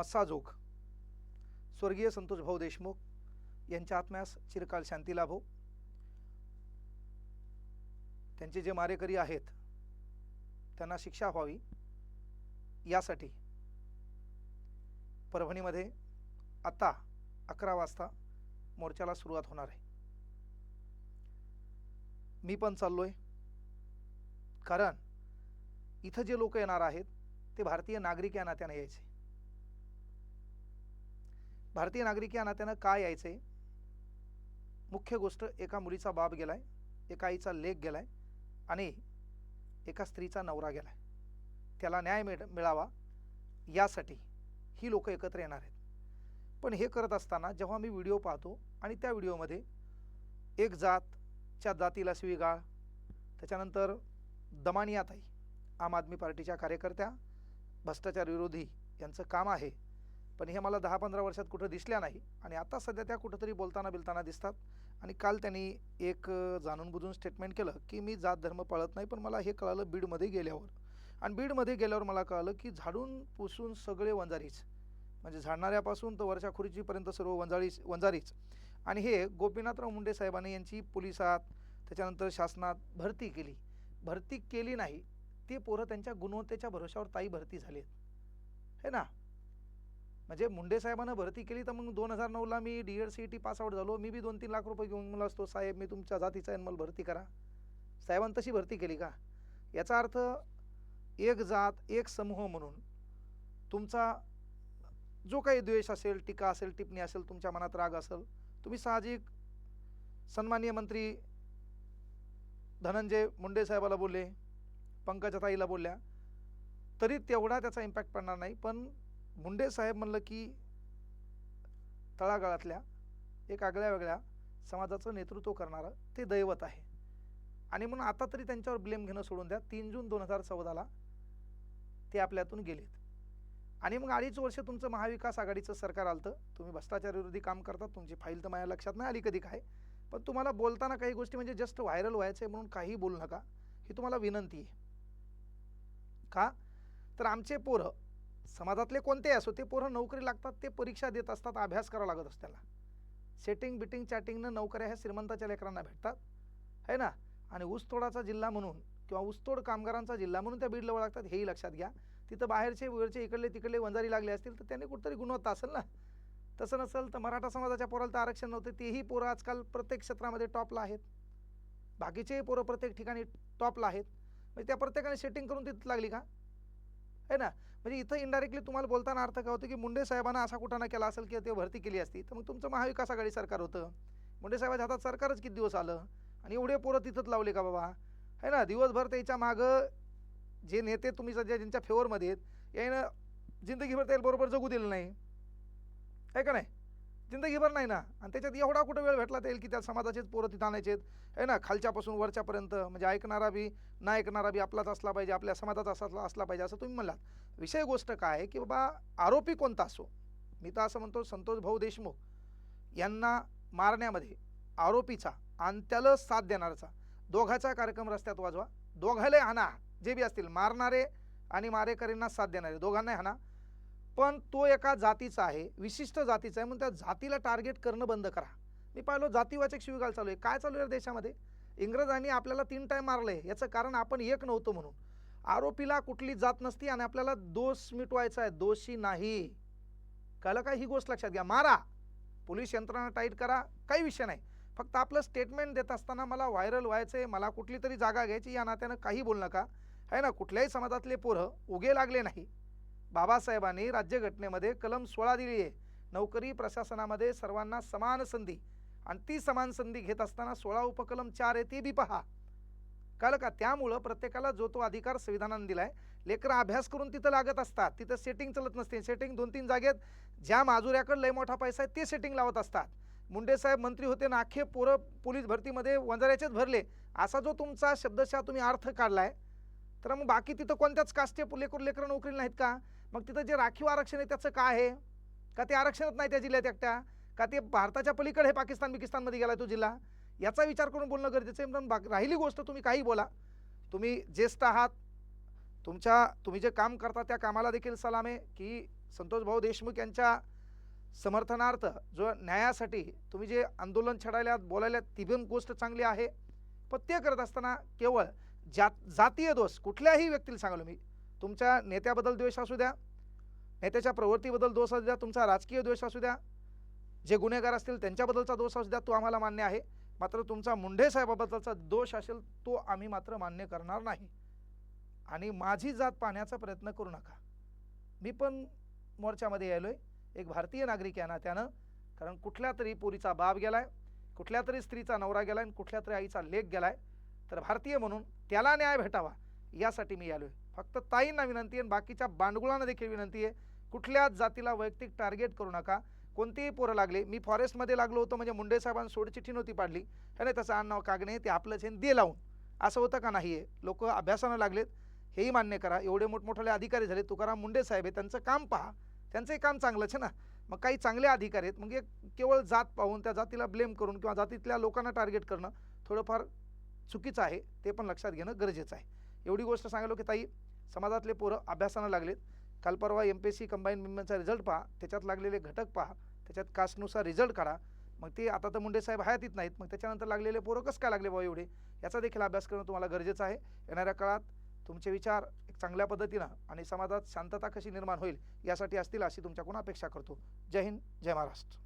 मस्साजोग स्वर्गीय संतोष भाऊ देशमुख यांच्या आत्म्यास चिरकाल शांती लाभो. त्यांचे जे मारेकरी आहेत त्यांना शिक्षा व्हावी. यासाठी परभणीमध्ये आता अकरा वाजता मोर्चाला सुरुवात होणार आहे. मी पण चाललोय. कारण इथं जे लोक येणार आहेत ते भारतीय नागरिक या नात्याने यायचे. भारतीय नागरिक या नात्यानं का आहे मुख्य गोष्ट एका मुलीचा बाप गेलाय एका आईचा लेख गेलाय आणि एका स्त्रीचा नवरा गेलाय. त्याला न्याय मिळ मिळावा यासाठी ही लोक एकत्र येणार आहेत. पण हे करत असताना जेव्हा मी व्हिडिओ पाहतो आणि त्या व्हिडिओमध्ये एक जातच्या जातीला स्वीगाळ त्याच्यानंतर दमानियाताई आम आदमी पार्टीच्या कार्यकर्त्या भ्रष्टाचार विरोधी यांचं काम आहे. पण हे मला दहा पंधरा वर्षात कुठं दिसल्या नाही. आणि आता सध्या त्या कुठंतरी बोलताना बिलताना दिसतात. आणि काल त्यांनी एक जाणून बुजून स्टेटमेंट केलं की मी जात धर्म पाळत नाही पण मला हे कळालं बीडमध्ये गेल्यावर. आणि बीडमध्ये गेल्यावर मला कळालं की झाडून पुसून सगळे वंजारीच. म्हणजे झाडणाऱ्यापासून तर वर्षाखुरीचीपर्यंत सर्व वंजाळीच वंजारीच. आणि हे गोपीनाथराव मुंडे साहेबांनी यांची पोलिसात त्याच्यानंतर शासनात भरती केली. भरती केली नाही ते पोरं त्यांच्या गुणवत्तेच्या भरोशावर ताई भरती झाली आहेत है ना? म्हणजे मुंडे साहेबांना भरती केली तर मग दोन हजार नऊला मी D Ed C T pass out झालो. मी बी दोन तीन लाख रुपये घेऊन मला असतो. साहेब मी तुमच्या जातीचा आहे मला भरती करा. साहेबांनी तशी भरती केली का? याचा अर्थ एक जात एक समूह म्हणून तुमचा जो काही द्वेष असेल टीका असेल टिप्पणी असेल तुमच्या मनात राग असेल तुम्ही साहजिक सन्माननीय मंत्री धनंजय मुंडे साहेबाला बोलले पंकजाताईला बोलल्या. तरी तेवढा त्याचा इम्पॅक्ट पडणार नाही. पण मुंडे साहेब म्हणलं की तळागाळातल्या एक आगळ्या वेगळ्या समाजाचं नेतृत्व करणारं ते दैवत आहे. आणि म्हणून आता तरी त्यांच्यावर ब्लेम घेणं सोडून द्या. तीन जून दोन हजार चौदाला ते आपल्यातून गेलेत. आणि मग अडीच वर्ष तुमचं महाविकास आघाडीचं सरकार आलं तर तुम्ही भ्रष्टाचारविरोधी काम करतात तुमची फाईल तर माझ्या लक्षात नाही आली कधी काय. पण तुम्हाला बोलताना काही गोष्टी म्हणजे जस्ट व्हायरल व्हायचं आहे म्हणून काही बोलू नका. ही तुम्हाला विनंती आहे. का? तर आमचे पोरं समाजातले कोणतेही असो ते पोरं नोकरी लागतात ते परीक्षा देत असतात अभ्यास करावा लागत असतो त्याला सेटिंग बिटिंग चॅटिंगनं नोकऱ्या ह्या श्रीमंताच्या लेकरांना भेटतात. है ना? आणि ऊसतोडाचा जिल्हा म्हणून किंवा ऊसतोड कामगारांचा जिल्हा म्हणून त्या बीडला लागतात हेही लक्षात घ्या. तिथं बाहेरचे वरचे इकडले तिकडले वंजारी लागले असतील तर त्यांनी कुठतरी गुणवत्ता असेल ना? तसं नसेल तर मराठा समाजाच्या पोराला तर आरक्षण नव्हते तेही पोरं आजकाल प्रत्येक क्षेत्रामध्ये टॉपला आहेत. बाकीचेही पोरं प्रत्येक ठिकाणी टॉपला आहेत. म्हणजे त्या प्रत्येकाने सेटिंग करून तिथं लागली का? आहे ना? म्हणजे इथं इनडायरेक्टली तुम्हाला बोलताना अर्थ काय होतं की मुंडे साहेबांना असा कुठं ना केला असेल की ते भरती केली असती तर मग तुमचं महाविकास आघाडी सरकार होतं. मुंडे साहेबाच्या हातात सरकारच किती दिवस आलं? आणि एवढे पोरं तिथंच लावले का बाबा? है ना? दिवसभर त्याच्या मागं जे नेते तुम्ही सध्या ज्यांच्या फेवरमध्ये आहेत यानं जिंदगीभर त्याला बरोबर जगू दिलं नाही. आहे का नाही? जिंदगीभर नाही ना. आणि त्याच्यात एवढा कुठं वेळ भेटला येईल की त्या समाजाचेच पोरं तिथं आणायचेत? आहे ना? खालच्यापासून वरच्यापर्यंत. म्हणजे ऐकणारा बी ना ऐकणारा बी आपलाच असला पाहिजे आपल्या समाजाचा असला असला पाहिजे असं तुम्ही म्हणलात. विषय गोष्ट काय आहे की बाबा आरोपी कोणता असो? मी तर असं म्हणतो संतोष भाऊ देशमुख यांना मारण्यामध्ये आरोपीचा आणि त्याला साथ देणारचा दोघाचा कार्यक्रम रस्त्यात वाजवा. दोघाले हाना. जे बी असतील मारणारे आणि मारेकरींना साथ देणारे. दोघांनाही हाना. पण तो एका जातीचा आहे विशिष्ट जातीचा आहे म्हणून त्या जातीला टार्गेट करणं बंद करा. मी पाहिलो जातीवाचक शिवीगाळ चालू आहे. काय चालू आहे देशामध्ये? इंग्रजांनी आपल्याला तीन टाईम मारले याचं कारण आपण एक नव्हतो म्हणून. आरोपीला कुठली जात नसती आणि आपल्याला दोष मिटवायचा आहे. दोषी नाही. कळलं काय ही गोष्ट लक्षात घ्या. मारा. पोलीस यंत्रणा टाईट करा. काही विषय नाही. फक्त आपलं स्टेटमेंट देत असताना मला व्हायरल व्हायचं आहे मला कुठली तरी जागा घ्यायची. या नात्यानं काही बोल नका. आहे ना? कुठल्याही समाजातले पोरं उगे लागले नाही. बाबासाहेबांनी राज्यघटनेमध्ये कलम सोळा दिली आहे. नोकरी प्रशासनामध्ये सर्वांना समान संधी आणि ती समान संधी घेत असताना सोळा उपकलम चार आहे ती बी पहा. कळलं का? त्यामुळं प्रत्येकाला जो तो अधिकार संविधानाने दिला आहे लेकरं अभ्यास करून तिथं लागत असतात. तिथं सेटिंग चालत नसते. सेटिंग दोन तीन जागेत ज्या माजुऱ्याकडे लय मोठा पैसा आहे ते सेटिंग लावत असतात. मुंडे साहेब मंत्री होते ना अख्खे पोरं पोलीस भरतीमध्ये वंजाऱ्याचेच भरले. असा जो तुमचा शब्दशः तुम्ही अर्थ काढला आहे तर मग बाकी तिथं कोणत्याच कास्टे लेकर लेकरं नोकरी नाहीत का? मग तिथं जे राखीव आरक्षण आहे त्याचं काय आहे? का ते आरक्षणच नाही त्या जिल्ह्यात एकट्या? का ते भारताच्या पलीकडे हे पाकिस्तान बिकिस्तानमध्ये गेला तो जिल्हा? याचा विचार करून बोलणं गरजेचं आहे. पण राहिली गोष्ट तुम्ही काही बोला. तुम्ही ज्येष्ठ आहात. तुमच्या तुम्ही जे काम करता त्या कामाला देखील सलाम आहे की संतोष भाऊ देशमुख यांच्या समर्थनार्थ जो न्यायासाठी तुम्ही जे आंदोलन छडायला बोलायला ती पण गोष्ट चांगली आहे. पण ते करत असताना केवळ जात जातीय दोष कुठल्याही व्यक्तीला सांगालो मी. तुमच्या नेत्याबद्दल द्वेष असू द्या. नेत्याच्या प्रवृत्तीबद्दल दोष असू द्या. तुमचा राजकीय द्वेष असू द्या. जे गुन्हेगार असतील त्यांच्याबद्दलचा दोष असू द्या. तो आम्हाला मान्य आहे. मात्र तुमचा मुंढे साहेबाबद्दलचा दोष असेल तो आम्ही मात्र मान्य करणार नाही. आणि माझी जात पाहण्याचा प्रयत्न करू नका. मी पण मोर्चामध्ये यायलो आहे एक भारतीय नागरिक या त्यानं. कारण कुठल्या तरी पोरीचा बाप गेलाय कुठल्या तरी स्त्रीचा नवरा गेलाय आणि कुठल्या तरी आईचा लेख गेलाय. तर भारतीय म्हणून त्याला न्याय भेटावा यासाठी मी आलोय फक्त ताईंना विनंती आहे आणि बाकीच्या बांडगुळांना देखील विनंती आहे कुठल्याच जातीला वैयक्तिक टार्गेट करू नका. कोणतीही पोरं लागले मी फॉरेस्टमध्ये लागलो होतो म्हणजे मुंडे साहेबांनी सोडचिठ्ठी नव्हती पाडली. त्याने तसं आडनाव कागणे ते आपलंच हे दे लावून. असं होतं का नाही आहे लोक अभ्यासानं लागलेत. हेही मान्य करा एवढे मोठमोठे अधिकारी झाले तुकाराम मुंडे साहेब आहे त्यांचं काम पहा. त्यांचंही काम चांगलंच आहे ना. मग काही चांगले अधिकारी आहेत मग एक केवळ जात पाहून त्या जातीला ब्लेम करून किंवा जातीतल्या लोकांना टार्गेट करणं थोडंफार चुकीचं आहे ते पण लक्षात घेणं गरजेचं आहे. एवढी गोष्ट सांगायलो की ताई समाजातले पोरं अभ्यासानं लागलेत. काल परवा M P S C combine विमेनचा result पहा त्याच्यात लागलेले घटक पहा त्याच्यात कास्टनुसार रिझल्ट काढा. मग ते आता तर मुंडे साहेब येत नाहीत मग त्याच्यानंतर लागलेले पोरं कसं काय लागले बाबा एवढे? याचा देखील अभ्यास करणं तुम्हाला गरजेचं आहे. येणाऱ्या काळात तुमचे विचार एक चांगल्या पद्धतीनं आणि समाजात शांतता कशी निर्माण होईल यासाठी असतील अशी तुमच्याकडून अपेक्षा करतो. जय हिंद जय महाराष्ट्र.